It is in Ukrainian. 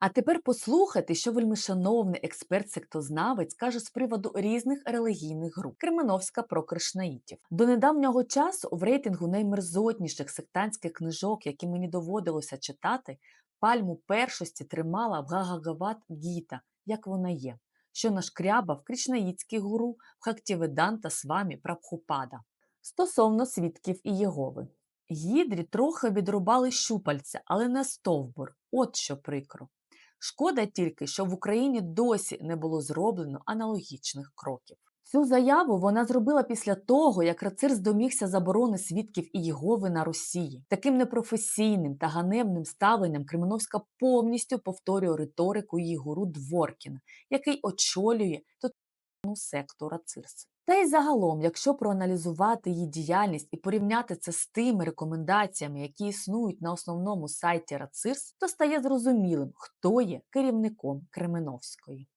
А тепер послухайте, що вельмишановний експерт-сектознавець каже з приводу різних релігійних груп. Кременовська про кришнаїтів. До недавнього часу в рейтингу наймерзотніших сектантських книжок, які мені доводилося читати, пальму першості тримала Бхагават Гіта, як вона є, що нашкрябав кришнаїтський гуру в Хактіведанта Свамі Прабхупада. Стосовно свідків і Єгови. Гідрі трохи відрубали щупальця, але не стовбур. От що прикро. Шкода тільки, що в Україні досі не було зроблено аналогічних кроків. Цю заяву вона зробила після того, як Рацир здомігся заборони свідків і Єгови на Росії. Таким непрофесійним та ганебним ставленням Кременовська повністю повторює риторику її гуру Дворкіна, який очолює тотальну секту Рацирс. Та й загалом, якщо проаналізувати її діяльність і порівняти це з тими рекомендаціями, які існують на основному сайті Рацирс, то стає зрозумілим, хто є керівником Кременовської.